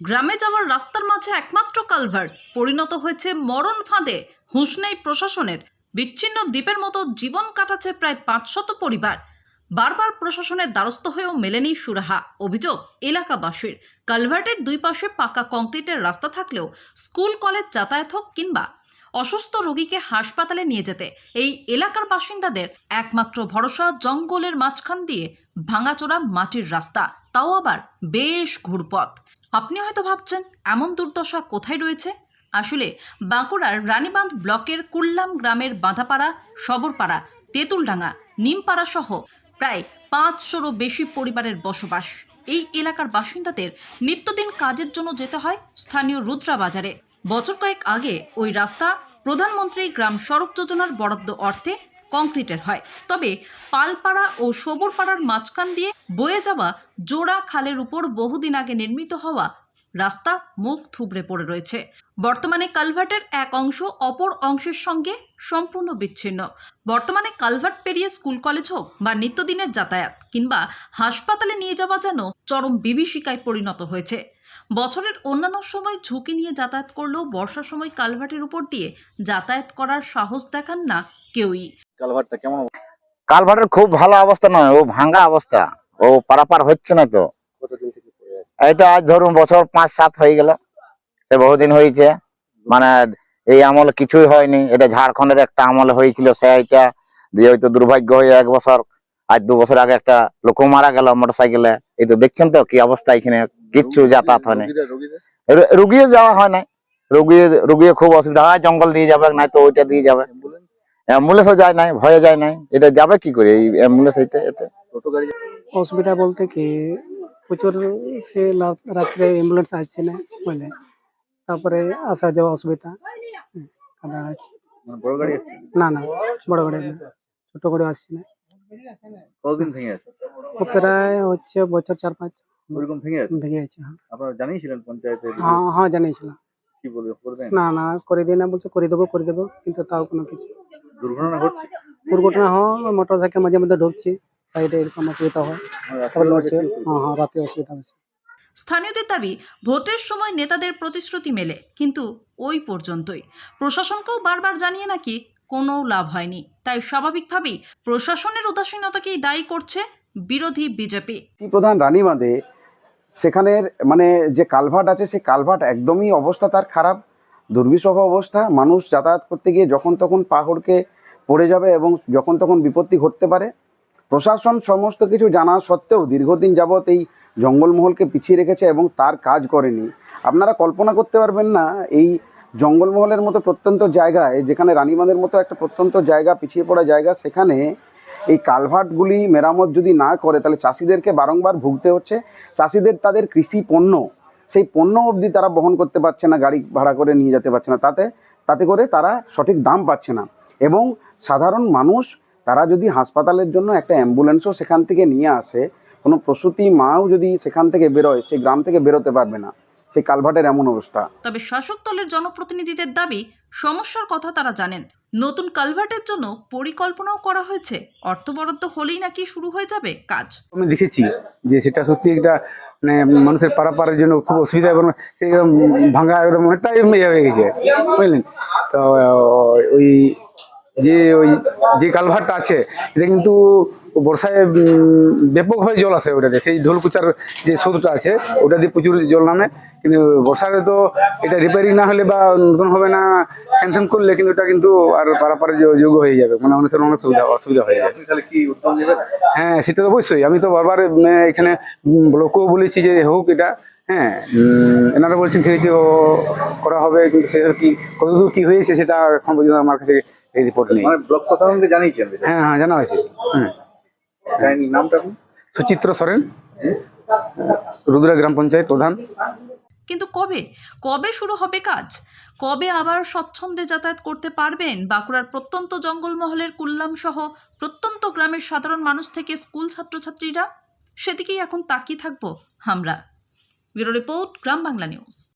গ্রামে যাওয়ার রাস্তার মাঝে একমাত্র কালভার্ট। পরিণত হয়েছে মরণ ফাঁদে, হুঁশ নেই প্রশাসনের। বিচ্ছিন্ন দ্বীপের মতো জীবন কাটাচ্ছে প্রায় পাঁচশত পরিবার। বারবার প্রশাসনের দ্বারস্থ হয়েও মেলেনি সুরাহা, অভিযোগ এলাকাবাসীর। কালভার্টের দুই পাশে পাকা কংক্রিটের রাস্তা থাকলেও স্কুল, কলেজ যাতায়াত হোক কিংবা অসুস্থ রোগীকে হাসপাতালে নিয়ে যেতে। এই এলাকার বাসিন্দাদের একমাত্র ভরসা জঙ্গলের মাঝখান দিয়ে ভাঙাচোরা মাটির রাস্তা। তাও আবার বেশ ঘুরপথ। আপনি হয়তো ভাবছেন, এমন দুর্দশা কোথায় রয়েছে? আসলে বাঁকুড়ার রানীবাঁধ ব্লকের কুল্লাম গ্রামের বাঁধাপাড়া, সবরপাড়া, তেঁতুলডাঙ্গা, নিমপাড়া সহ প্রায় পাঁচশোরও বেশি পরিবারের বসবাস। এই এলাকার বাসিন্দাদের নিত্যদিন কাজের জন্য যেতে হয় স্থানীয় রুদ্রা বাজারে বছর কয়েক আগে ওই রাস্তা প্রধানমন্ত্রী গ্রাম সড়ক যোজনার বরাদ্দ অর্থে কংক্রিটের হয়। তবে পালপাড়া ও সবরপাড়ার মাঝখান দিয়ে বয়ে যাওয়া জোড়া খালের উপর বহুদিন আগে নির্মিত হওয়া রাস্তা মুখ থুবড়ে পড়ে রয়েছে। বর্তমানে কালভার্টের এক অংশ অপর অংশের সঙ্গে সম্পূর্ণ বিচ্ছিন্ন। বর্তমানে কালভার্ট পেরিয়ে স্কুল কলেজ হোক বা নিত্যদিনের যাতায়াত কিংবা হাসপাতালে নিয়ে যাওয়া যেন চরম বিভীষিকায় পরিণত হয়েছে। বছরের অন্যান্য সময় ঝুঁকি নিয়ে যাতায়াত করলেও বর্ষার সময় কালভার্টের উপর দিয়ে যাতায়াত করার সাহস দেখান না কেউই। কালভারটা কেমন অবস্থা? কালভার্টের খুব ভালো অবস্থা নয় ও ভাঙ্গা অবস্থা। ও পারাপার হচ্ছে না তো। কতদিন থেকে পড়ে এটা আজ ধরুন বছর পাঁচ সাত হয়ে গেল। সে বহুদিন হয়েছে মানে এই আমলে কিছুই হয়নি। এটা ঝাড়খণ্ডের একটা আমলে হয়েছিল সে এটা দিয়ে হয়তো দুর্ভাগ্য হয়ে এক বছর আজ দু বছর আগে একটা লোক মারা গেল মোটর সাইকেলে এই তো দেখছেন তো কি অবস্থা এখানে কিচ্ছু যাতায়াত হয় না রু- রুগীও যাওয়া হয় না রুগী রুগীও খুব অসুবিধা হয় জঙ্গল দিয়ে যাবে নাই তো ওইটা দিয়ে যাবে। অ্যাম্বুলেন্স? অ্যাম্বুলেন্সও যায় নাই ভয়ে যায় নাই। এটা যাবে কি করে এই অ্যাম্বুলেন্স এতে এতে? অসুবিধা বলতে কি প্রচুর সে রাত্রে অ্যাম্বুলেন্স আসছে না তারপরে আসা যাওয়া অসুবিধা। কাদা আছে। মানে বড় গাড়ি আসছে? না না বড় গাড়ি না ছোট করে আসছে না। কতদিন ভেঙে আছে? ও প্রায় হচ্ছে বছর চার পাঁচ। ওরকম ভেঙে আছে? ভেঙে গেছে হ্যাঁ। আপনারা জানিয়েছিলেন পঞ্চায়েতে হ্যাঁ হ্যাঁ জানিয়েছিলাম। কি বলবে করবেন? না না করে দিই না বলছে করে দেবো করে দেবো কিন্তু তাও কোনো কিছু। দুর্ঘটনা ঘটছে? দুর্ঘটনা হয় মোটর সাইকেল মাঝে মধ্যে ঢুকছে সাইডে এরকম অসুবিধা হয়। হ্যাঁ হ্যাঁ রাতে অসুবিধা বেশি স্থানীয়দের দাবি, ভোটের সময় নেতাদের প্রতিশ্রুতি মেলে, কিন্তু ওই পর্যন্তই। প্রশাসনকেও বারবার জানিয়ে নাকি কোনো লাভ হয়নি। তাই স্বাভাবিকভাবেই প্রশাসনের উদাসীনতাকেই দায়ী করছে বিরোধী বিজেপি। প্রধান রানীবাঁধে সেখানের মানে যে কালভার্ট আছে, সেই কালভার্ট একদমই অবস্থা তার খারাপ। দুর্বিষহ অবস্থা, মানুষ যাতায়াত করতে গিয়ে যখন তখন পাহাড়কে পড়ে যাবে এবং যখন তখন বিপত্তি ঘটতে পারে। প্রশাসন সমস্ত কিছু জানা সত্ত্বেও দীর্ঘদিন যাবৎ এই জঙ্গলমহলকে পিছিয়ে রেখেছে এবং তার কাজ করেনি। আপনারা কল্পনা করতে পারবেন না, এই জঙ্গলমহলের মতো প্রত্যন্ত জায়গায়, যেখানে রানীবাঁধের মতো একটা প্রত্যন্ত জায়গা, পিছিয়ে পড়া জায়গা, সেখানে এই কালভার্টগুলি মেরামত যদি না করে, তাহলে চাষিদেরকে বারংবার ভুগতে হচ্ছে। চাষিদের তাদের কৃষি পণ্য, সেই পণ্য অবধি তারা বহন করতে পারছে না, গাড়ি ভাড়া করে নিয়ে যেতে পারছে না। তাতে তাতে করে তারা সঠিক দাম পাচ্ছে না। এবং সাধারণ মানুষ, তারা যদি হাসপাতালের জন্য একটা অ্যাম্বুলেন্সও সেখান থেকে নিয়ে আসে কোনো প্রসূতি মাও যদি সেখান থেকে বেরোয় সে গ্রাম থেকে বেরোতে পারবে না। সেই কালভার্টের এমন অবস্থা। তবে শাসক দলের জনপ্রতিনিধিদের দাবি সমস্যার কথা তারা জানেন। নতুন কালভার্টের জন্য পরিকল্পনাও করা হয়েছে। অর্থ বরাদ্দ হলেই নাকি শুরু হয়ে যাবে কাজ। আমি দেখেছি যে সেটা সত্যি একটা মানে মানুষের পারাপারের জন্য খুব অসুবিধা এবং সেই একদম ভাঙা একদম অনেকটাই ইয়ে হয়ে গেছে। বুঝলেন? তো ওই যে ওই যে কালভারটা আছে এটা কিন্তু বর্ষায় ব্যাপকভাবে জল আসে ওটাতে সেই ঢোলকুচার যে স্রোতটা আছে ওটা দিয়ে প্রচুর জল নামে। কিন্তু বর্ষাতে তো এটা রিপেয়ারিং না হলে বা নতুন হবে না স্যাংশন করলে কিন্তু ওটা কিন্তু আর পারাপারের যো- যোগ্য হয়ে যাবে। মানে মানুষের অনেক সুবিধা অসুবিধা হয়ে যাবে হ্যাঁ সেটা তো অবশ্যই। আমি তো বারবার উম, এখানে ব্লকেও বলেছি যে হোক এটা হ্যাঁ এনারা বলছেন ঠিক আছে ও করা হবে কিন্তু সেটা কি কতদূর কি হয়েছে সেটা এখন পর্যন্ত আমার কাছে এই রিপোর্ট নেই। মানে ব্লক প্রশাসনকে জানিয়েছেন? হ্যাঁ হ্যাঁ জানা হয়েছে। হুম। নামটা সুচিত্র সরেন। রুদ্রা গ্রাম পঞ্চায়েত প্রধান। কিন্তু কবে? কবে শুরু হবে কাজ? কবে আবার স্বচ্ছন্দে যাতায়াত করতে পারবেন বাঁকুড়ার প্রত্যন্ত জঙ্গলমহলের কুল্লাম সহ প্রত্যন্ত গ্রামের সাধারণ মানুষ থেকে স্কুল ছাত্রছাত্রীরা? সেদিকেই এখন তাকিয়ে থাকব আমরা। Bureau report Gram Bangla news.